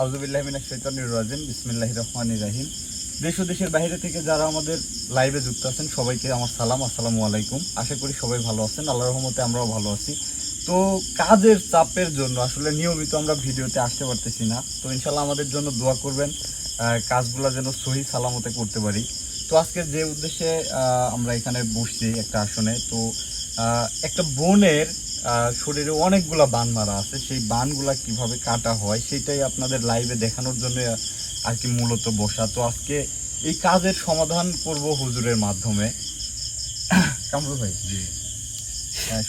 আউজুবিল্লাহমিনা শৈতানুর রাজিম বিসমিল্লাহ রহমান রাহিম। দেশ ও দেশের বাইরে থেকে যারা আমাদের লাইভে যুক্ত আছেন, সবাইকে আমার সালাম, আসসালামু আলাইকুম। আশা করি সবাই ভালো আছেন আল্লাহ রহমতে আমরাও ভালো আছি। তো কাজের চাপের জন্য, আসলে নিয়মিত আমরা ভিডিওতে আসতে পারতেছি না। তো ইনশাল্লাহ আমাদের জন্য দোয়া করবেন কাজগুলো যেন সহি সালামতে করতে পারি। তো আজকে যে উদ্দেশ্যে আমরা এখানে বসছি একটা আসনে, তো একটা বোনের শরীরে অনেকগুলা বান মারা আছে। সেই বানগুলা কীভাবে কাটা হয় সেটাই আপনাদের লাইভে দেখানোর জন্য আর কি মূলত বসা। তো আজকে এই কাজের সমাধান করব হুজুরের মাধ্যমে। কামরুল ভাই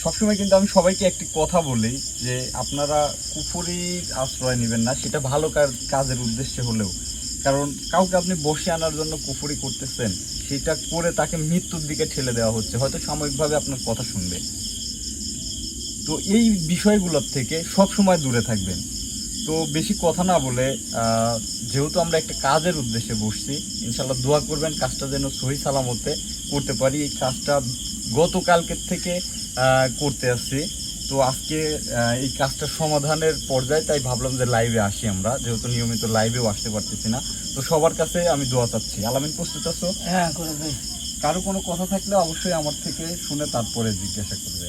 সবসময় কিন্তু আমি সবাইকে একটি কথা বলি যে আপনারা কুফুরির আশ্রয় নেবেন না সেটা ভালো কাজ- কাজের উদ্দেশ্যে হলেও। কারণ কাউকে আপনি বসে আনার জন্য কুফুরি করতেছেন সেটা করে তাকে মৃত্যুর দিকে ঠেলে দেওয়া হচ্ছে। হয়তো সাময়িকভাবে আপনার কথা শুনবে। তো এই বিষয়গুলোর থেকে সব সময় দূরে থাকবেন। তো বেশি কথা না বলে যেহেতু আমরা একটা কাজের উদ্দেশ্যে বসছি ইনশাল্লাহ দোয়া করবেন কাজটা যেন সহি সালামতে করতে পারি। এই কাজটা গতকালকের থেকে করতে আসছি। তো আজকে এই কাজটার সমাধানের পর্যায়ে তাই ভাবলাম যে লাইভে আসি আমরা যেহেতু নিয়মিত লাইভেও আসতে পারতেছি না। তো সবার কাছে আমি দোয়া চাচ্ছি। আলামিন প্রস্তুত আছো? হ্যাঁ কারও কোনো কথা থাকলে অবশ্যই আমার থেকে শুনে তারপরে জিজ্ঞাসা করবে।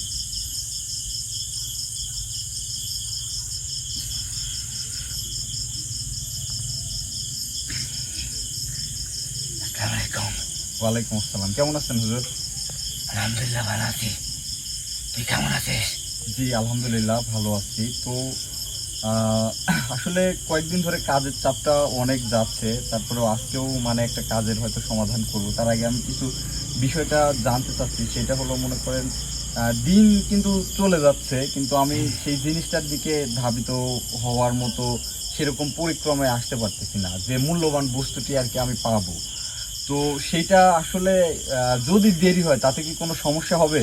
ওয়ালাইকুম আসসালাম। কেমন আছেন হুজুর? আলহামদুলিল্লাহ ভালো আছি। তুই কেমন আছিস? জি আলহামদুলিল্লাহ ভালো আছি। তো আসলে কয়েকদিন ধরে কাজের চাপটা অনেক যাচ্ছে। তারপরেও আজকেও মানে একটা কাজের হয়তো সমাধান করব। তার আগে আমি কিছু বিষয়টা জানতে চাচ্ছি। সেটা হলো মনে করেন দিন কিন্তু চলে যাচ্ছে কিন্তু আমি সেই জিনিসটার দিকে ধাবিত হওয়ার মতো সেরকম পরিক্রমে আসতে পারতেছি না। যে মূল্যবান বস্তুটি আর কি আমি পাবো। তো সেইটা আসলে যদি দেরি হয় তাতে কি কোনো সমস্যা হবে?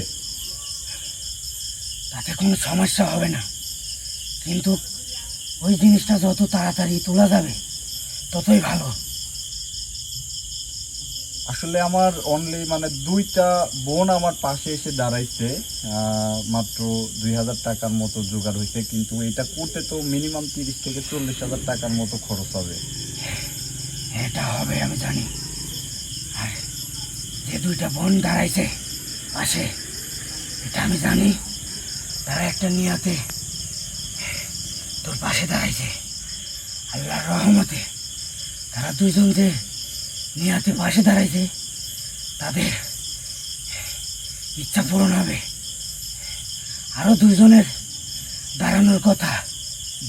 তাতে কোনো সমস্যা হবে না। কিন্তু ওই জিনিসটা যত তাড়াতাড়ি তোলা যাবে ততই ভালো। আসলে আমার অনলি মানে দুইটা বোন আমার পাশে এসে দাঁড়াইছে মাত্র দুই হাজার টাকার মতো জোগাড় হয়েছে কিন্তু এটা করতে তো মিনিমাম তিরিশ থেকে চল্লিশ হাজার টাকার মতো খরচ হবে। এটা হবে আমি জানি। যে দুইটা বোন দাঁড়াইছে পাশে এটা আমি জানি তারা একটা নিয়াতে তোর পাশে দাঁড়াইছে। আল্লাহর রহমতে তারা দুইজন যে নিয়াতে পাশে দাঁড়াইছে তাদের ইচ্ছা পূরণ হবে। আরও দুইজনের দাঁড়ানোর কথা।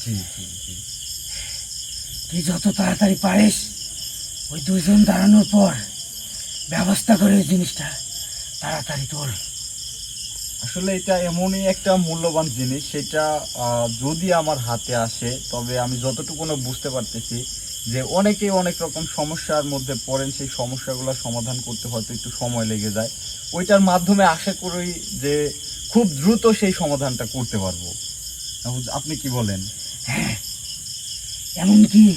জি জি জি। তুই যত তাড়াতাড়ি পারিস ওই দুজন দাঁড়ানোর পর ব্যবস্থা করে জিনিসটা। তাড়াতাড়ি তোল। আসলে এটা এমনই একটা মূল্যবান জিনিস সেটা যদি আমার হাতে আসে তবে আমি যতটুকু বুঝতে পারতেছি যে অনেকেই অনেক রকম সমস্যার মধ্যে পড়েন সেই সমস্যাগুলো সমাধান করতে হয়তো একটু সময় লেগে যায়। ওইটার মাধ্যমে আশা করি যে খুব দ্রুত সেই সমাধানটা করতে পারব। আপনি কি বলেন? হ্যাঁ। এমনকি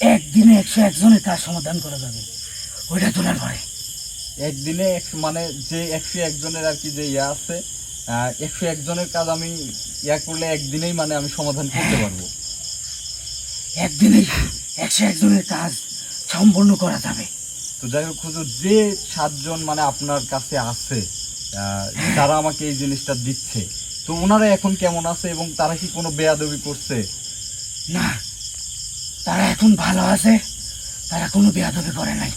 একদিনে একশো একজনের কাজ সমাধান করা যাবে। ওইটা তোলার পরে। একদিনে মানে যে একশো একজনের আর কি যে ইয়া আছে একশো একজনের কাজ আমি ইয়া করলে একদিনেই মানে আমি সমাধান করতে পারব। একদিনেই একশো একজনের কাজ সম্পন্ন করা যাবে। তো যাই হোক হুজুর যে সাতজন মানে আপনার কাছে আছে যারা আমাকে এই জিনিসটা দিচ্ছে তো ওনারা এখন কেমন আছে এবং তারা কি কোনো বেয়াদবি করছে? না তারা এখন ভালো আছে তারা কোনো বেয়াদবি করে নাই।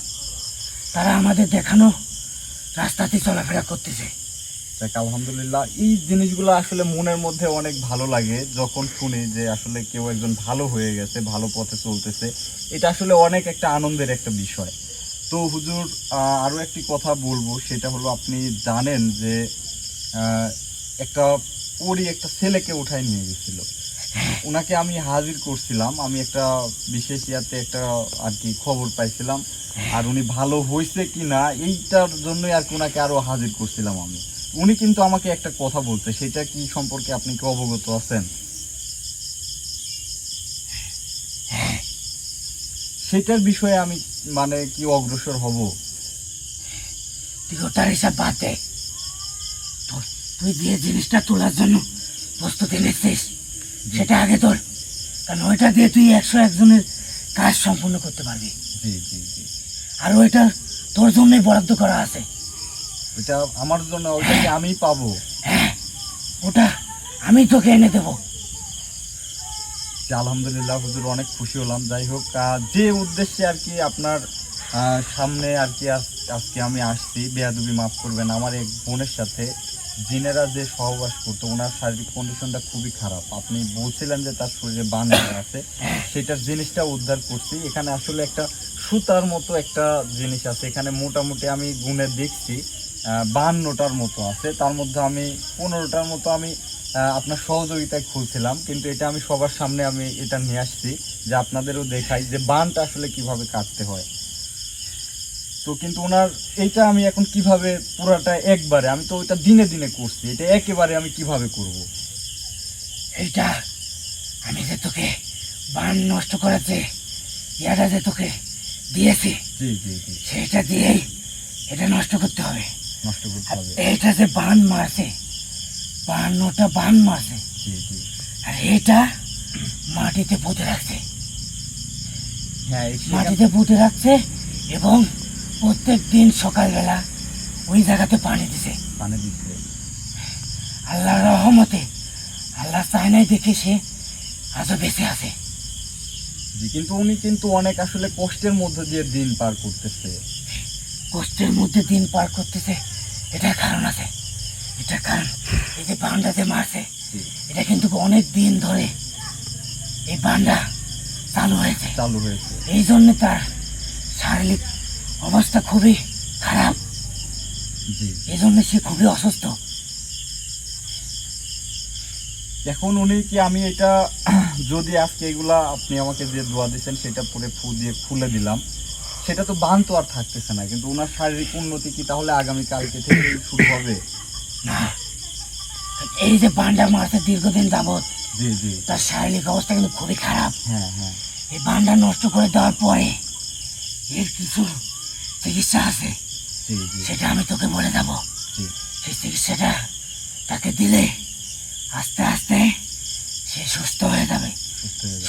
তারা আমাদের দেখানো রাস্তাতে চলাফেরা করতেছে। যাক আলহামদুলিল্লাহ এই জিনিসগুলো আসলে মনের মধ্যে অনেক ভালো লাগে যখন শুনি যে আসলে কেউ একজন ভালো হয়ে গেছে ভালো পথে চলতেছে। এটা আসলে অনেক একটা আনন্দের একটা বিষয়। তো হুজুর আহ, আরও একটি কথা বলব সেটা হলো আপনি জানেন যে একটা পরি একটা ছেলেকে উঠায় নিয়ে গেছিল। ওনাকে আমি হাজির করছিলাম। আমি একটা বিশেষ ইয়াতে একটা আর কি খবর পাইছিলাম। আর উনি ভালো হয়েছে কি না এইটার জন্যই আর কি ওনাকে আরও হাজির করছিলাম আমি। উনি কিন্তু আমাকে একটা কথা বলছে, সেটা কি সম্পর্কে আপনি কি অবগত আছেন? সেটার বিষয়ে আমি মানে কি অগ্রসর হব? তুই হিসাব বাদ তুই যে জিনিসটা তোলার জন্য প্রস্তুতি নিচ্ছিস সেটা আগে তোর কারণ ওইটা দিয়ে তুই একশো একজনের কাজ সম্পূর্ণ করতে পারবি। জি জি জি। আর ওইটা তোর জন্যই বরাদ্দ করা আছে। ওটা আমার জন্য ওইটা কি আমিই পাবো? হ্যাঁ ওটা আমি তোকে এনে দেবো। যে আলহামদুলিল্লাহ হুজুর অনেক খুশি হলাম। যাই হোক যে উদ্দেশ্যে আর কি আপনার সামনে আর কি আজ- আজকে আমি আসছি বেয়াদুবি মাফ করবেন। আমার এক বোনের সাথে জিনেরা যে সহবাস করতো, ওনার শারীরিক কন্ডিশনটা খুবই খারাপ। আপনি বলছিলেন যে তার শরীরে বান আছে। সেটার জিনিসটা উদ্ধার করছি। এখানে আসলে একটা সুতার মতো একটা জিনিস আছে। এখানে মোটামুটি আমি গুনে দেখছি বান্নটার মতো আছে। তার মধ্যে আমি পনেরোটার মতো আমি আপনার সহযোগিতায় খুলছিলাম। কিন্তু এটা আমি সবার সামনে আমি এটা নিয়ে আসছি, যে আপনাদেরও দেখাই যে বানটা আসলে কীভাবে কাটতে হয়। তো কিন্তু ওনার এইটা আমি এখন কীভাবে পুরাটা একবারে আমি তো ওইটা দিনে দিনে করছি এটা একেবারে আমি কীভাবে করব? এইটা আমি যে তোকে বান নষ্ট করাতে ইয়াটা যে তোকে দিয়েছি জি জি জি। সেটা দিয়েই এটা নষ্ট করতে হবে। নষ্ট করতে হবে। এইটা যে বান মারছে বান্নটা বান মারছে জি জি। আর এটা মাটিতে পুঁতে রাখছে। হ্যাঁ মাটিতে পুঁতে রাখছে এবং প্রত্যেক দিন সকালবেলা ওই জায়গাতে পানি দিছে। পানি দিচ্ছে আল্লাহর রহমতে আল্লাহ চায় নাই দেখে সে আজও বেঁচে আছে। জি কিন্তু উনি কিন্তু অনেক আসলে কষ্টের মধ্যে দিয়ে দিন পার করতেছে। কষ্টের মধ্যে দিন পার করতেছে এটা কারণ আছে। এটা কারণ এই যে বান্ডাতে মারছে এটা কিন্তু অনেক দিন ধরে এই বান্ডা চালু হয়েছে। চালু হয়েছে। এই জন্য তার শারীরিক অবস্থা খুবই খারাপ। জি। এই জন্য সে খুবই অসুস্থ। এখন উনি কি আমি এটা যদি আজকে এগুলা আপনি আমাকে যে দোয়া দিচ্ছেন সেটা পরে ফু দিয়ে খুলে দিলাম। সেটা তো বান তো আর থাকতেছে না কিন্তু ওনার শারীরিক উন্নতি কি তাহলে আগামী কালকে থেকে শুরু হবে? না। এই যে বান্ডা মারছে দীর্ঘদিন যাবৎ জি জি। তার শারীরিক অবস্থা কিন্তু খুবই খারাপ। হ্যাঁ হ্যাঁ। এই বান্ডা নষ্ট করে দেওয়ার পরে এর কিছু চিকিৎসা আছে। সেটা আমি তোকে বলে দেবো সেই চিকিৎসাটা তাকে দিলে আস্তে আস্তে সে সুস্থ হয়ে যাবে।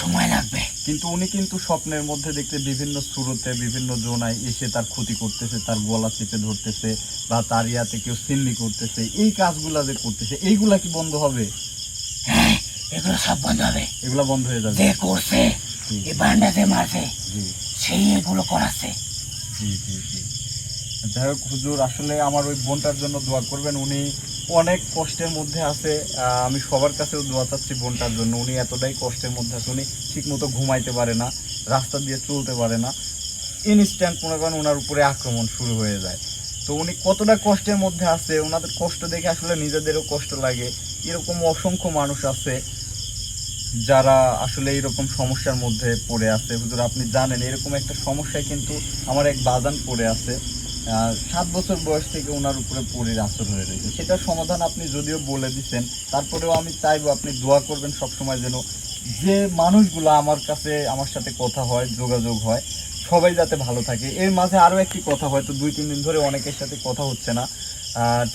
সময় লাগবে। কিন্তু উনি কিন্তু স্বপ্নের মধ্যে দেখতে বিভিন্ন সুরতে বিভিন্ন জোনায় এসে তার ক্ষতি করতেছে তার গলা চেপে ধরতেছে বা তার ইয়াতে কেউ সিন্নি করতেছে। এই কাজগুলা যে করতেছে এইগুলা কি বন্ধ হবে? হ্যাঁ এগুলো সব বন্ধ হবে। এগুলা বন্ধ হয়ে যাবে। যে করছে এই বান্ডাতে মারছে সেই এগুলো করাচ্ছে। জি জি জি। যাই হোক হুজুর, আসলে আমার ওই বোনটার জন্য দোয়া করবেন। উনি অনেক কষ্টের মধ্যে আছে। আমি সবার কাছেও দোয়া চাচ্ছি বোনটার জন্য। উনি এতটাই কষ্টের মধ্যে আছে, উনি ঠিকমতো ঘুমাইতে পারে না, রাস্তা দিয়ে চলতে পারে না। ইনস্ট্যান্ট মনে করেন ওনার উপরে আক্রমণ শুরু হয়ে যায়। তো উনি কতটা কষ্টের মধ্যে আছে ওনাদের কষ্ট দেখে আসলে নিজেদেরও কষ্ট লাগে। এরকম অসংখ্য মানুষ আছে। যারা আসলে এরকম সমস্যার মধ্যে পড়ে আছে, হুজুর আপনি জানেন এরকম একটা সমস্যায় কিন্তু আমার এক বাজান পড়ে আছে সাত বছর বয়স থেকে ওনার উপরে পরির আসর হয়ে রয়েছে। সেটার সমাধান আপনি যদিও বলে দিচ্ছেন তারপরেও আমি চাইব আপনি দোয়া করবেন সবসময় যেন যে মানুষগুলো আমার কাছে, আমার সাথে কথা হয়, যোগাযোগ হয়, সবাই যাতে ভালো থাকে। এর মাঝে আরও একটি কথা হয়তো দুই, তিন দিন ধরে অনেকের সাথে কথা হচ্ছে না।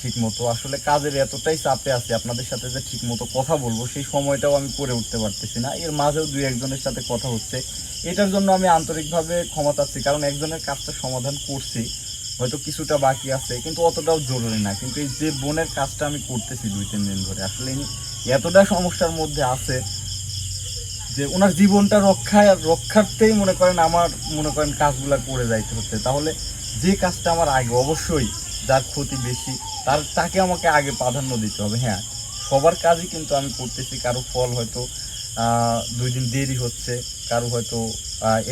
ঠিক মতো আসলে কাজের এতটাই চাপে আছে, আপনাদের সাথে যে ঠিক মতো কথা বলব, সেই সময়টাও আমি করে উঠতে পারতেছি না। এর মাঝেও দুই একজনের সাথে কথা হচ্ছে। এটার জন্য আমি আন্তরিকভাবে ক্ষমা চাচ্ছি, কারণ একজনের কাজটা সমাধান করছি, হয়তো কিছুটা বাকি আছে, কিন্তু অতটাও জরুরি না। কিন্তু এই যে বোনের কাজটা আমি করতেছি দুই, তিন দিন ধরে, আসলে এতটা সমস্যার মধ্যে আছে যে ওনার জীবনটা রক্ষায় আর রক্ষার্থেই মনে করেন আমার, মনে করেন কাজগুলা করে যাইতে হচ্ছে। তাহলে যে কাজটা আমার আগে, অবশ্যই যার ক্ষতি বেশি, তার, তাকে আমাকে আগে প্রাধান্য দিতে হবে হ্যাঁ। সবার কাজই কিন্তু আমি করতেছি, কারও ফল হয়তো দুই দিন দেরি হচ্ছে, কারও হয়তো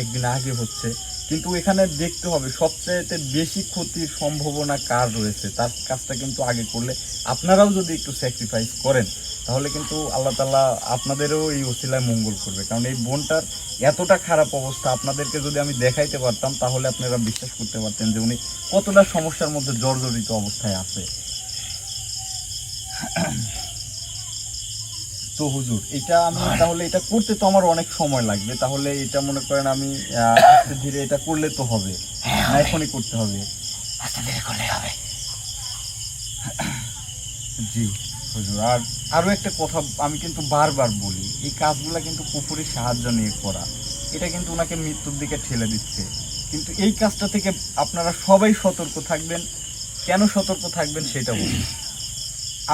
একদিন আগে হচ্ছে। কিন্তু এখানে দেখতে হবে, সবচাইতে বেশি ক্ষতির সম্ভাবনা কার রয়েছে? তার কাজটা কিন্তু আগে করলে আপনারাও যদি একটু স্যাক্রিফাইস করেন, তাহলে কিন্তু আল্লাহ তালা আপনাদেরও এই ওসিলায় মঙ্গল করবে। কারণ এই বোনটার এতটা খারাপ অবস্থা, আপনাদেরকে যদি আমি দেখাইতে পারতাম, তাহলে আপনারা বিশ্বাস করতে পারতেন যে উনি কতটা সমস্যার মধ্যে জর্জরিত অবস্থায় আছে। তো হুজুর এটা আমি তাহলে এটা করতে তো আমার অনেক সময় লাগবে। তাহলে এটা মনে করেন আমি আস্তে ধীরে এটা করলে তো হবে। হ্যাঁ না এখনই করতে হবে। আস্তে ধীরে করলে হবে। জি হুজুর। আর আরও একটা কথা আমি কিন্তু বারবার বলি এই কাজগুলা কিন্তু পুকুরের সাহায্য নিয়ে করা। এটা কিন্তু ওনাকে মৃত্যুর দিকে ঠেলে দিচ্ছে। কিন্তু এই কাজটা থেকে আপনারা সবাই সতর্ক থাকবেন। কেন সতর্ক থাকবেন সেটা বলুন।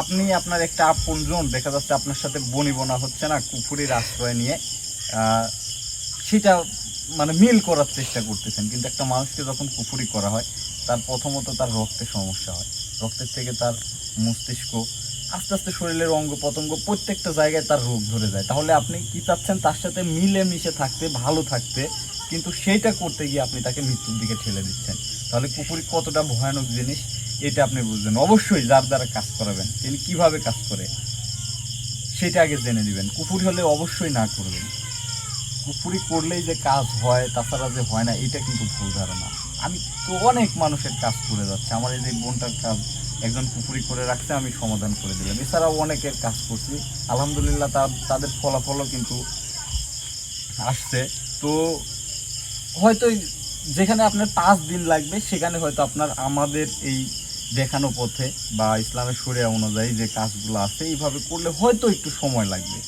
আপনি আপনার একটা আপনজন দেখা যাচ্ছে আপনার সাথে বনি বোনা হচ্ছে না কুফুরির আশ্রয় নিয়ে সেটা মানে মিল করার চেষ্টা করতেছেন। কিন্তু একটা মানুষকে যখন কুফুরি করা হয়, তার প্রথমত তার রক্তে সমস্যা হয়। রক্তের থেকে তার মস্তিষ্ক আস্তে আস্তে শরীরের অঙ্গ প্রত্যঙ্গ প্রত্যেকটা জায়গায় তার রোগ ধরে যায়। তাহলে আপনি কি চাচ্ছেন? তার সাথে মিলে মিশে থাকতে, ভালো থাকতে, কিন্তু সেইটা করতে গিয়ে আপনি তাকে মৃত্যুর দিকে ঠেলে দিচ্ছেন। তাহলে কুকুরি কতটা ভয়ানক জিনিস এটা আপনি বুঝবেন। অবশ্যই যার দ্বারা কাজ করাবেন, তিনি কীভাবে কাজ করে, সেটা আগে জেনে নেবেন। কুকুরি হলে অবশ্যই না করবেন। কুকুরি করলেই যে কাজ হয়, তাছাড়া যে হয় না, এটা কিন্তু ভুল ধারণা। আমি তো অনেক মানুষের কাজ করে যাচ্ছে। আমার এই যে বোনটার কাজ, একজন কুকুরি করে রাখছে, আমি সমাধান করে দিলাম। এছাড়াও অনেকের কাজ করছি। আলহামদুলিল্লাহ তা- তাদের ফলাফলও কিন্তু আসছে। তো হয়তো যেখানে আপনার পাঁচ দিন লাগবে, সেখানে হয়তো আপনার আমাদের এই দেখানো পথে বা ইসলামের শরিয়া অনুযায়ী যে কাজগুলো আছে এইভাবে করলে হয়তো একটু সময় লাগবে।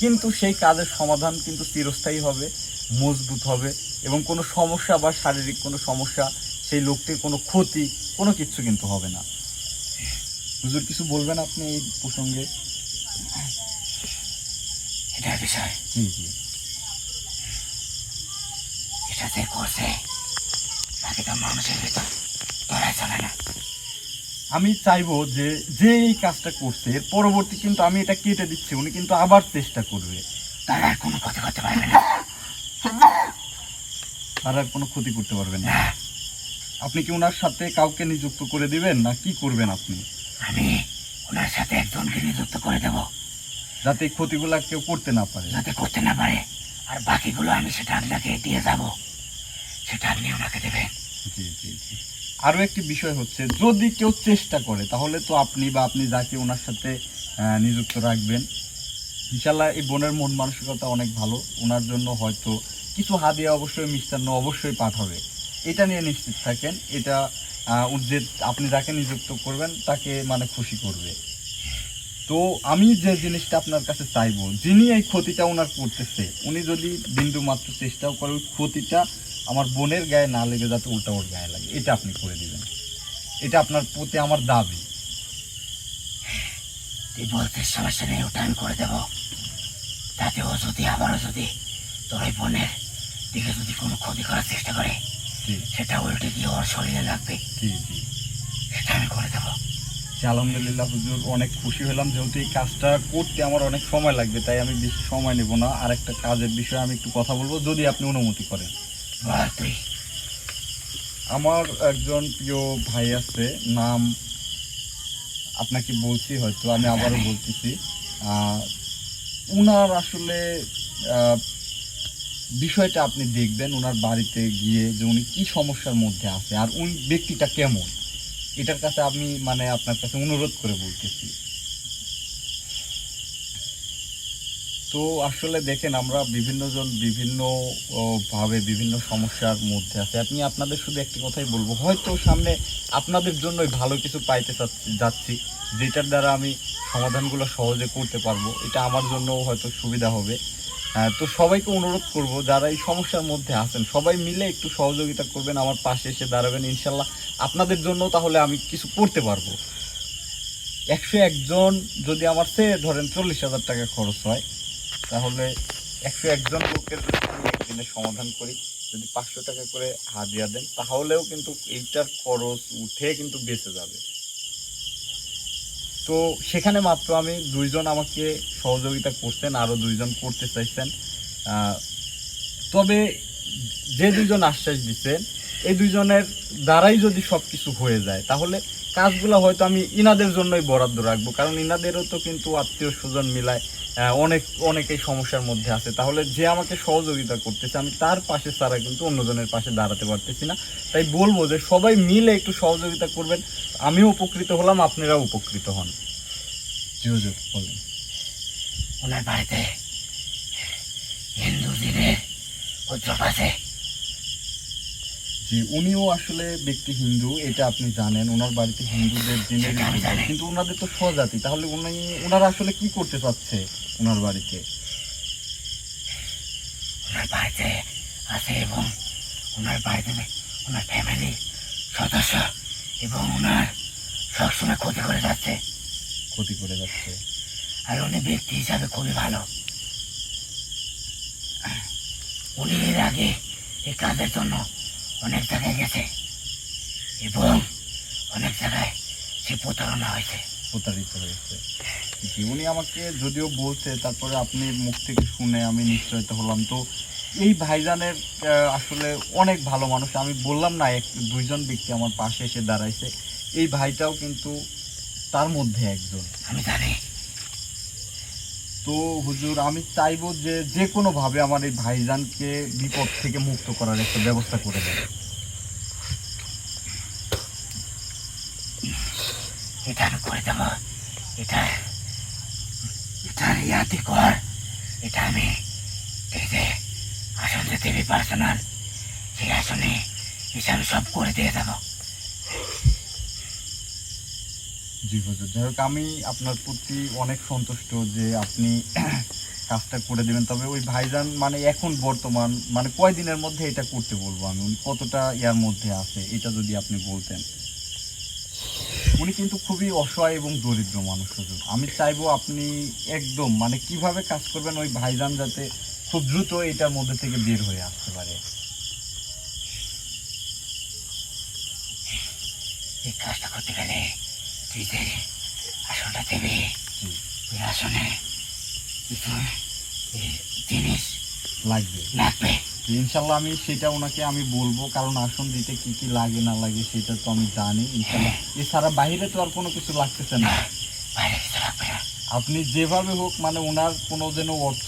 কিন্তু সেই কাজের সমাধান কিন্তু চিরস্থায়ী হবে মজবুত হবে এবং কোনো সমস্যা বা শারীরিক কোনো সমস্যা সেই লোকটির কোনো ক্ষতি কোনো কিছু কিন্তু হবে না। হুজুর কিছু বলবেন আপনি এই প্রসঙ্গে? এটার বিষয়। জি জি। এটা যে করছে মানুষের ভিতর ধরাই চলে না। আমি চাইব যে যে এই কাজটা করছে এর পরবর্তী কিন্তু আমি এটা কেটে দিচ্ছি উনি কিন্তু আবার চেষ্টা করবে। তারা আর কোনো ক্ষতি করতে পারবে না। তার আর কোনো ক্ষতি করতে পারবে না। আপনি কি ওনার সাথে কাউকে নিযুক্ত করে দিবেন না কি করবেন আপনি? আমি ওনার সাথে একজনকে নিযুক্ত করে দেব। যাতে ক্ষতিগুলা কেউ করতে না পারে। যাতে করতে না পারে। আর বাকিগুলো আমি সেটা আপনাকে দিয়ে যাব। সেটা আপনি ওনাকে দেবেন। জি জি জি। আরও একটি বিষয় হচ্ছে, যদি কেউ চেষ্টা করে, তাহলে তো আপনি বা আপনি যাকে ওনার সাথে নিযুক্ত রাখবেন ইনশাল্লাহ এই বোনের মন মানসিকতা অনেক ভালো। ওনার জন্য হয়তো কিছু হাদিয়া অবশ্যই, মিষ্টান্ন অবশ্যই পাঠাবে। এটা নিয়ে নিশ্চিত থাকেন। এটা যে আপনি যাকে নিযুক্ত করবেন, তাকে মানে খুশি করবে। তো আমি যে জিনিসটা আপনার কাছে চাইব, যিনি এই ক্ষতিটা ওনার করতেছে, উনি যদি বিন্দু মাত্র চেষ্টাও করে ওই ক্ষতিটা আমার বোনের গায়ে না লেগে যাতে উল্টা ওর গায়ে লাগে এটা আপনি করে দিবেন। এটা আপনার প্রতি আমার দাবি। তুই বলতে সমস্যা নেই ওটা আমি করে দেব। তাতে ও যদি আবারও যদি তোর ওই বোনের দিকে যদি কোনো ক্ষতি করার চেষ্টা করে সেটা উল্টে দিয়ে ওর শরীরে লাগবে। সেটা আমি করে দেবো। আলহামদুলিল্লাহ হুজুর অনেক খুশি হলাম। যেহেতু এই কাজটা করতে আমার অনেক সময় লাগবে তাই আমি বেশি সময় নেব না। আর একটা কাজের বিষয়ে আমি একটু কথা বলব যদি আপনি অনুমতি করেন। আমার একজন প্রিয় ভাই আছে নাম আপনাকে বলছি হয়তো আমি আবারও বলতেছি। আহ, উনার আসলে আহ, বিষয়টা আপনি দেখবেন ওনার বাড়িতে গিয়ে যে উনি কি সমস্যার মধ্যে আছে আর উনি ব্যক্তিটা কেমন। এটার কাছে আমি মানে আপনার কাছে অনুরোধ করে বলতেছি। তো আসলে দেখেন আমরা বিভিন্ন জন বিভিন্ন ভাবে বিভিন্ন সমস্যার মধ্যে আছে। আপনি আপনাদের শুধু একটি কথাই বলব হয়তো সামনে আপনাদের জন্যই ভালো কিছু পাইতে যাচ্ছি যেটার দ্বারা আমি সমাধানগুলো সহজে করতে পারব। এটা আমার জন্য হয়তো সুবিধা হবে। আহ, তো সবাইকে অনুরোধ করব যারা এই সমস্যার মধ্যে আছেন সবাই মিলে একটু সহযোগিতা করবেন আমার পাশে এসে দাঁড়াবেন ইনশাল্লাহ। আপনাদের জন্য তাহলে আমি কিছু করতে পারব। একশো একজন যদি আমার সে ধরেন চল্লিশ হাজার টাকা খরচ হয় তাহলে একশো একজন লোকের যদি আমি একদিনের সমাধান করি। যদি পাঁচশো টাকা করে হাদিয়া দেন, তাহলেও কিন্তু এইটার খরচ উঠে কিন্তু বেঁচে যাবে। তো সেখানে মাত্র আমি দুইজন আমাকে সহযোগিতা করছেন আরও দুইজন করতে চাইছেন। তবে যে দুইজন আশ্বাস দিচ্ছেন এই দুইজনের দ্বারাই যদি সব কিছু হয়ে যায়, তাহলে কাজগুলো হয়তো আমি ইনাদের জন্যই বরাদ্দ রাখব। কারণ ইনাদেরও তো কিন্তু আত্মীয় স্বজন মিলায় অনেক, অনেকেই সমস্যার মধ্যে আছে। তাহলে যে আমাকে সহযোগিতা করতেছে, আমি তার পাশে ছাড়া কিন্তু অন্যজনের পাশে দাঁড়াতে পারতেছি না। তাই বলব যে সবাই মিলে একটু সহযোগিতা করবেন। আমিও উপকৃত হলাম, আপনারাও উপকৃত হন। বলেন। ওনার বাড়িতে হিন্দু উৎসব আছে। জি উনিও আসলে ব্যক্তি হিন্দু এটা আপনি জানেন। ওনার বাড়িতে হিন্দুদের দিনের কিন্তু ওনাদের তো স্বজাতি। তাহলে উনি ওনারা আসলে কি করতে চাচ্ছে ওনার বাড়িতে? ওনার বাড়িতে আছে এবং ওনার বাড়িতে ওনার ফ্যামিলি সদস্য এবং ওনার সবসময় ক্ষতি করে যাচ্ছে। ক্ষতি করে যাচ্ছে। আর উনি ব্যক্তি হিসাবে খুবই ভালো। উনি এর আগে এই কাজের জন্য অনেক জায়গায় গেছে। এবং অনেক জায়গায় সে প্রতারণা হয়েছে। প্রতারিত হয়েছে। জি উনি আমাকে যদিও বলছে তারপরে আপনি মুখ থেকে শুনে আমি নিশ্চয়তা হলাম। তো এই ভাইজানের আসলে অনেক ভালো মানুষ। আমি বললাম না এক দুইজন ব্যক্তি আমার পাশে এসে দাঁড়াইছে। এই ভাইটাও কিন্তু তার মধ্যে একজন। আমি জানি। তো হুজুর, আমি চাইব যে যে কোনো ভাবে আমার এই ভাইজানকে বিপদ থেকে মুক্ত করার একটা ব্যবস্থা করে দেবে এটা করে দেবো। এটা এটা ইয়াতি কর। এটা আমি এই যে আসন যে দেবী পার্সোনাল, সেই আসনে আমি সব করে দিয়ে দেবো। জি যাই হোক, আমি আপনার প্রতি অনেক সন্তুষ্ট যে আপনি কাজটা করে দেবেন। তবে ওই ভাইজান মানে এখন বর্তমান মানে কয়দিনের মধ্যে এটা করতে বলব আমি? উনি কতটা ইয়ার মধ্যে আছে, এটা যদি আপনি বলতেন। উনি কিন্তু খুবই অসহায় এবং দরিদ্র মানুষ হুজুর। আমি চাইব আপনি একদম মানে কীভাবে কাজ করবেন ওই ভাইজান যাতে খুব দ্রুত এটার মধ্যে থেকে বের হয়ে আসতে পারে। এই কাজটা করতে গেলে যে আসনটা দেবে। ওই আসনে কিছু জিনিস লাগবে। লাগবে। ইনশাল্লাহ আমি সেটা ওনাকে আমি বলব কারণ আসন দিতে কি কি লাগে না লাগে সেটা তো আমি জানি। ইনশাল্লাহ এছাড়া বাইরে তো আর কোনো কিছু লাগতেছে না। আপনি যেভাবে হোক মানে ওনার কোনো যেন অর্থ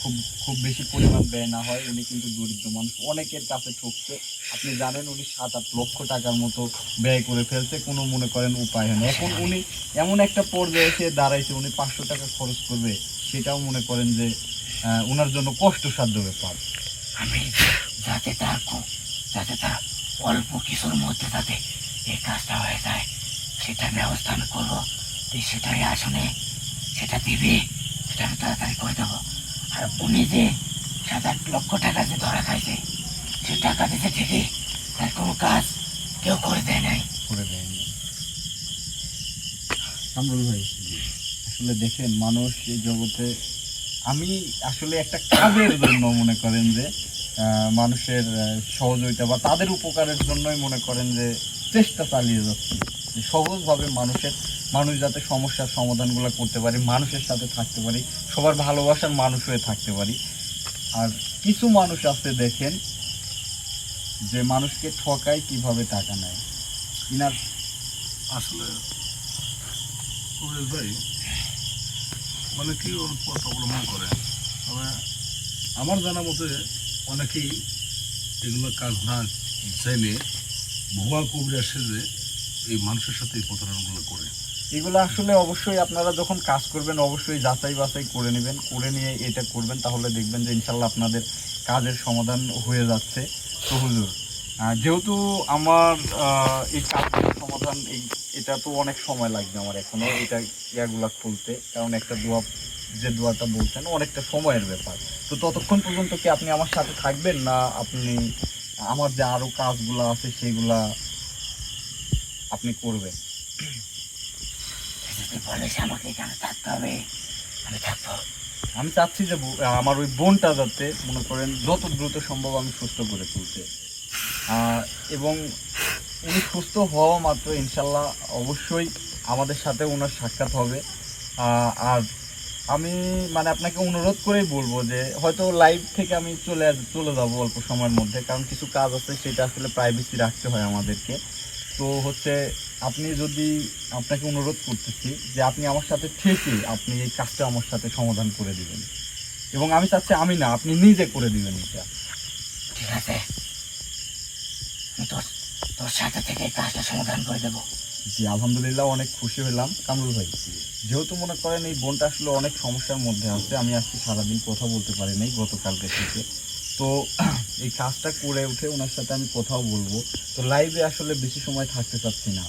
খুব খুব বেশি পরিমাণ ব্যয় না হয়, উনি কিন্তু দরিদ্র মানুষ। অনেকের কাছে ঠকছে। আপনি জানেন উনি সাত আট লক্ষ টাকার মতো ব্যয় করে ফেলছে, কোনো মনে করেন উপায় হয় না এখন উনি এমন একটা পর্যায়ে এসে দাঁড়াইছে, উনি পাঁচশো টাকা খরচ করবে, সেটাও মনে করেন যে ওনার জন্য কষ্টসাধ্য ব্যাপার। আমি যাতে তার যাতে তার অল্প কিছুর মধ্যে যাতে এই কাজটা হয়ে যায়, সেটার ব্যবস্থা আমি করব। সেটাই আসনে, সেটা দিবি, সেটা আমি তাড়াতাড়ি করে দেবো। আর উনি যে সাত আট লক্ষ টাকা যে ধরা খাইছে সে টাকা দিতে ঠিকই তার কোনো কাজ কেউ করে দেয় নাই। করে দেয় কামরুল ভাই আসলে দেখেন মানুষ এই জগতে আমি আসলে একটা কাজের জন্য মনে করেন যে আহ, মানুষের আহ, সহযোগিতা বা তাদের উপকারের জন্যই মনে করেন যে চেষ্টা চালিয়ে যাচ্ছি। সহজভাবে মানুষের মানুষ যাতে সমস্যার সমাধানগুলো করতে পারি, মানুষের সাথে থাকতে পারি, সবার ভালোবাসার মানুষ হয়ে থাকতে পারি। আর কিছু মানুষ আছে দেখেন, যে মানুষকে ঠকায় কীভাবে টাকা নেয়। ইনার আসলে ভাই মানে কি ওর পথ অবলম্বন করে তবে আমার জানা মতে অনেকেই এগুলো কাজ না চাইলে ভুয়া কবিরা সেজে এই মানুষের সাথে এই প্রতারণাগুলো করে। এগুলো আসলে অবশ্যই আপনারা যখন কাজ করবেন, অবশ্যই যাচাই বাছাই করে নেবেন, করে নিয়ে এটা করবেন, তাহলে দেখবেন যে ইনশাল্লাহ আপনাদের কাজের সমাধান হয়ে যাচ্ছে। তো হুজুর যেহেতু আমার এই কাজের সমাধান, এই, এটা তো অনেক সময় লাগবে আমার এখনও এটা ইয়াগুলা খুলতে কারণ একটা দোয়া, যে দোয়াটা বলছেন, অনেকটা সময়ের ব্যাপার। তো ততক্ষণ পর্যন্ত কি আপনি আমার সাথে থাকবেন, না আপনি আমার যে আরও কাজগুলো আছে, সেগুলা আপনি করবেন? আমাকে এখানে থাকতে হবে? আমি থাকব। আমি চাচ্ছি যে আমার ওই বোনটা যাতে, মনে করেন, যত দ্রুত সম্ভব আমি সুস্থ করে তুলতে। এবং উনি সুস্থ হওয়া মাত্র ইনশাল্লাহ অবশ্যই আমাদের সাথে ওনার সাক্ষাৎ হবে। আর আমি মানে আপনাকে অনুরোধ করেই বলব যে, হয়তো লাইভ থেকে আমি চলে চলে যাব অল্প সময়ের মধ্যে, কারণ কিছু কাজ আছে, সেটা আসলে প্রাইভেসি রাখতে হয় আমাদেরকে। তো হচ্ছে আপনি যদি আপনাকে অনুরোধ করতেছি যে আপনি আমার সাথে থেকে আপনি এই কাজটা আমার সাথে সমাধান করে দিবেন। এবং আমি চাচ্ছি আমি না আপনি নিজে করে দিবেন এটা। ঠিক আছে। তোর তোর সাথে থেকে এই কাজটা সমাধান করে দেবো। জি আলহামদুলিল্লাহ অনেক খুশি হলাম কামরুল ভাই। যেহেতু মনে করেন এই বোনটা আসলে অনেক সমস্যার মধ্যে আছে আমি আজকে সারাদিন কথা বলতে পারি নাই গতকালকে থেকে। তো এই কাজটা করে উঠে ওনার সাথে আমি কথাও বলব। তো লাইভে আসলে বেশি সময় থাকতে চাচ্ছি না।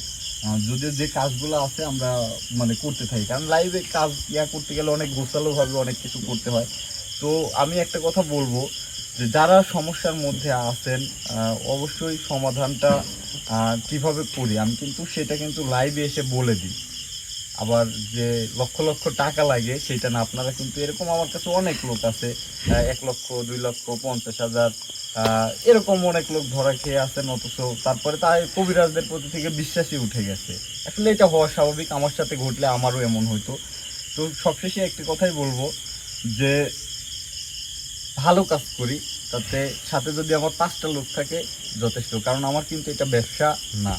যদিও যে কাজগুলো আছে আমরা মানে করতে থাকি, কারণ লাইভে কাজ ইয়া করতে গেলে অনেক গোছালোভাবে অনেক কিছু করতে হয়। তো আমি একটা কথা বলব যে যারা সমস্যার মধ্যে আছেন অবশ্যই সমাধানটা কীভাবে করি? আমি কিন্তু সেটা কিন্তু লাইভে এসে বলে দিই। আবার যে লক্ষ লক্ষ টাকা লাগে, সেটা না, আপনারা কিন্তু এরকম আমার কাছে অনেক লোক আছে এক লক্ষ, দুই লক্ষ, পঞ্চাশ হাজার এরকম অনেক লোক ধরা খেয়ে আছেন, অথচ তারপরে তাই কবিরাজদের প্রতি থেকে বিশ্বাসই উঠে গেছে। আসলে এটা হওয়া স্বাভাবিক, আমার সাথে ঘটলে আমারও এমন হইতো। তো সবশেষে একটি কথাই বলব যে, ভালো কাজ করি, তাতে সাথে যদি আমার পাঁচটা লোক থাকে, যথেষ্ট, কারণ আমার কিন্তু এটা ব্যবসা না।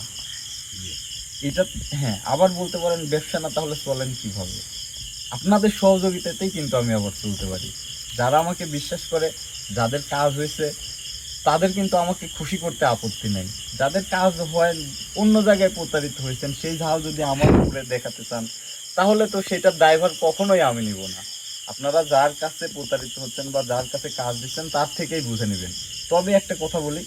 এটা হ্যাঁ আবার বলতে পারেন ব্যবসা না তাহলে চলেন কীভাবে? আপনাদের সহযোগিতাতেই কিন্তু আমি আবার চলতে পারি। যারা আমাকে বিশ্বাস করে, যাদের কাজ হয়েছে, তাদের কিন্তু আমাকে খুশি করতে আপত্তি নেই। যাদের কাজ হয়, অন্য জায়গায় প্রতারিত হয়েছেন, সেই ঝাল যদি আমার উপরে দেখাতে চান, তাহলে তো সেটার ড্রাইভার কখনোই আমি নিব না। আপনারা যার কাছে প্রতারিত হচ্ছেন বা যার কাছে কাজ দিচ্ছেন, তার থেকেই বুঝে নেবেন। তবে একটা কথা বলি,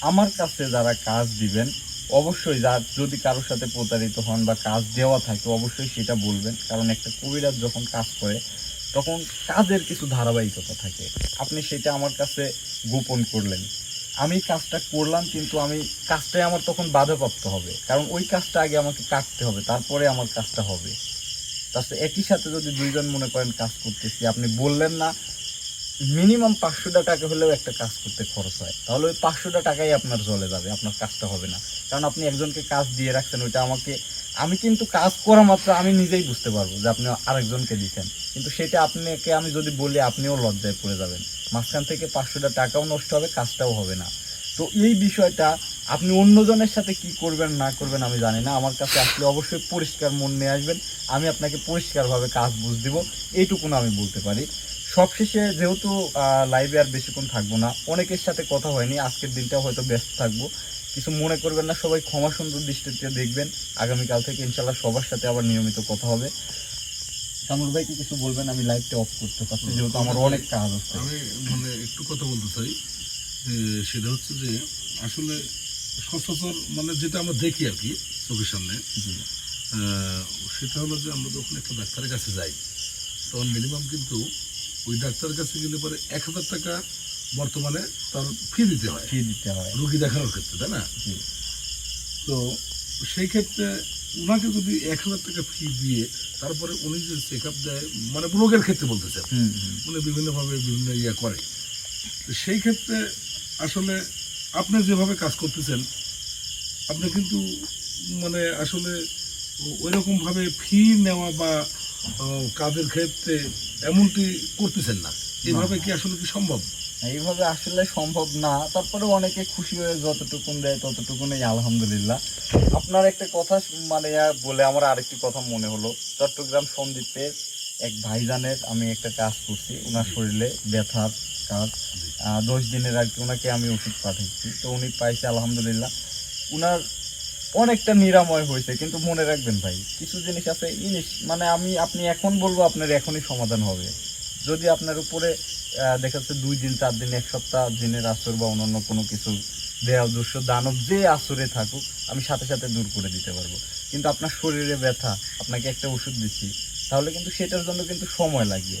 আমার কাছে যারা কাজ দিবেন অবশ্যই যার যদি কারোর সাথে প্রতারিত হন বা কাজ দেওয়া থাকে, অবশ্যই সেটা বলবেন। কারণ একটা কবিরাজ যখন কাজ করে, তখন কাজের কিছু ধারাবাহিকতা থাকে। আপনি সেটা আমার কাছে গোপন করলেন। আমি কাজটা করলাম, কিন্তু আমি কাজটাই আমার তখন বাধাপ্রাপ্ত হবে। কারণ ওই কাজটা আগে আমাকে কাটতে হবে, তারপরে আমার কাজটা হবে। তাছাড়া একই সাথে যদি দুইজন মনে করেন কাজ করতেছি, আপনি বললেন না মিনিমাম পাঁচশোটা টাকা হলেও একটা কাজ করতে খরচ হয়। তাহলে ওই পাঁচশোটা টাকাই আপনার চলে যাবে, আপনার কাজটা হবে না। কারণ আপনি একজনকে কাজ দিয়ে রাখছেন, ওইটা আমাকে, আমি কিন্তু কাজ করা মাত্র আমি নিজেই বুঝতে পারব যে আপনি আরেকজনকে দিচ্ছেন। কিন্তু সেটা আপনাকে আমি যদি বলি, আপনিও লজ্জায় পড়ে যাবেন। মাঝখান থেকে পাঁচশোটা টাকাও নষ্ট হবে, কাজটাও হবে না। তো এই বিষয়টা আপনি অন্যজনের সাথে কি করবেন, না করবেন আমি জানি না। আমার কাছে আসলে অবশ্যই পরিষ্কার মন নিয়ে আসবেন। আমি আপনাকে পরিষ্কারভাবে কাজ বুঝ দিব এইটুকুন আমি বলতে পারি। সবশেষে যেহেতু লাইভে আর বেশিক্ষণ থাকব না অনেকের সাথে কথা হয়নি আজকের দিনটা হয়তো ব্যস্ত থাকব। কিছু মনে করবেন না সবাই ক্ষমা সুন্দর দৃষ্টিতে দেখবেন। আগামীকাল থেকে ইনশাল্লাহ সবার সাথে আবার নিয়মিত কথা হবে। কামরুল ভাই কি কিছু বলবেন আমি লাইভটা অফ করতে পারছি যেহেতু আমার অনেক কাজ আছে। আমি মানে একটু কথা বলতে চাই যে সেটা হচ্ছে যে আসলে সচরাচর মানে যেটা আমরা দেখি আর কি চোখের সামনে সেটা হলো যে আমরা যখন একটা ডাক্তারের কাছে যাই তখন মিনিমাম কিন্তু ওই ডাক্তারের কাছে গেলে পরে এক হাজার টাকা বর্তমানে তার ফি দিতে হয়। ফি দিতে হয়। রুগী দেখানোর ক্ষেত্রে তাই না? তো সেই ক্ষেত্রে ওনাকে যদি এক হাজার টাকা ফি দিয়ে তারপরে উনি যে চেক আপ দেয় মানে রোগের ক্ষেত্রে বলতেছেন হুম হুম। উনি বিভিন্নভাবে বিভিন্ন ইয়ে করে। তো সেই ক্ষেত্রে আসলে আপনি যেভাবে কাজ করতেছেন আপনি কিন্তু মানে আসলে ওইরকমভাবে ফি নেওয়া বা কাজের ক্ষেত্রে এমনটি করতেছেন না। এভাবে কি আসলে কি সম্ভব? এইভাবে আসলে সম্ভব না। তারপরে অনেকে খুশি হয়ে যতটুকুন দেয় ততটুকুনই আলহামদুলিল্লাহ। আপনার একটা কথা মানে বলে আমার আরেকটি কথা মনে হলো। চট্টগ্রাম সন্দ্বীপের এক ভাইজানের আমি একটা কাজ করছি। ওনার শরীরে ব্যথার কাজ। দশ দিনের কি ওনাকে আমি ওষুধ পাঠাচ্ছি তো উনি পাইছে আলহামদুলিল্লাহ। উনার অনেকটা নিরাময় হয়েছে, কিন্তু মনে রাখবেন ভাই, কিছু জিনিস আছে জিনিস মানে আমি, আপনি এখন বলব আপনার এখনই সমাধান হবে যদি আপনার উপরে দেখা যাচ্ছে দুই দিন, চার দিন, এক সপ্তাহ দিনের আসর বা অন্যান্য কোনো কিছু দেয়া দুঃস্ব দানব যে আসরে থাকুক, আমি সাথে সাথে দূর করে দিতে পারব কিন্তু আপনার শরীরে ব্যথা, আপনাকে একটা ওষুধ দিচ্ছি, তাহলে কিন্তু সেটার জন্য কিন্তু সময় লাগবে।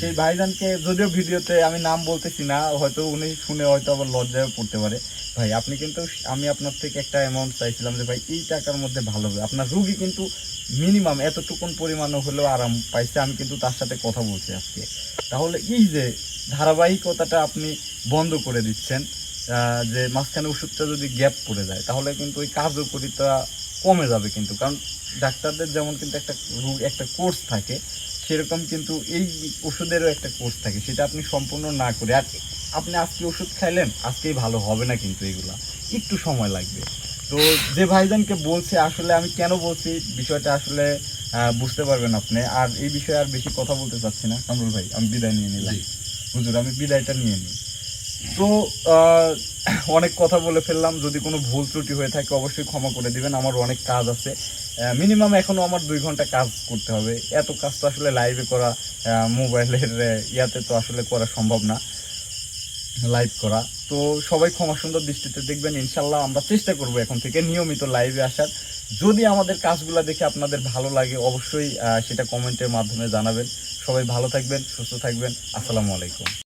সেই ভাইজানকে যদিও ভিডিওতে আমি নাম বলতেছি না হয়তো উনি শুনে হয়তো আবার লজ্জায় পড়তে পারে। ভাই আপনি কিন্তু আমি আপনার থেকে একটা অ্যামাউন্ট চাইছিলাম যে ভাই এই টাকার মধ্যে ভালো হবে। আপনার রুগী কিন্তু মিনিমাম এতটুকুন পরিমাণও হলেও আরাম পাইছে আমি কিন্তু তার সাথে কথা বলছি আজকে। তাহলে এই যে ধারাবাহিকতাটা আপনি বন্ধ করে দিচ্ছেন যে মাঝখানে ওষুধটা যদি গ্যাপ পড়ে যায় তাহলে কিন্তু ওই কার্যকরিতা কমে যাবে কিন্তু। কারণ ডাক্তারদের যেমন কিন্তু একটা রোগ একটা কোর্স থাকে সেরকম কিন্তু এই ওষুধেরও একটা কোর্স থাকে সেটা আপনি সম্পূর্ণ না করে আর আপনি আজকে ওষুধ খাইলেন আজকেই ভালো হবে না কিন্তু এগুলা একটু সময় লাগবে। তো যে ভাইজানকে বলছে আসলে আমি কেন বলছি বিষয়টা আসলে বুঝতে পারবেন আপনি আর এই বিষয়ে আর বেশি কথা বলতে চাচ্ছি না। কামরুল ভাই আমি বিদায় নিয়ে নিলাম। হুজুর আমি বিদায়টা নিয়ে নিই। তো অনেক কথা বলে ফেললাম। যদি কোনো ভুল ত্রুটি হয়ে থাকে, অবশ্যই ক্ষমা করে দিবেন। আমার অনেক কাজ আছে। মিনিমাম এখনও আমার দুই ঘণ্টা কাজ করতে হবে। এত কাজ তো আসলে লাইভে করা মোবাইলের ইয়াতে তো আসলে করা সম্ভব না। লাইভ করা। তো সবাই ক্ষমা সুন্দর দৃষ্টিতে দেখবেন। ইনশাল্লাহ আমরা চেষ্টা করব এখন থেকে নিয়মিত লাইভে আসার। যদি আমাদের কাজগুলো দেখে আপনাদের ভালো লাগে, অবশ্যই সেটা কমেন্টের মাধ্যমে জানাবেন। সবাই ভালো থাকবেন, সুস্থ থাকবেন। আসসালামু আলাইকুম।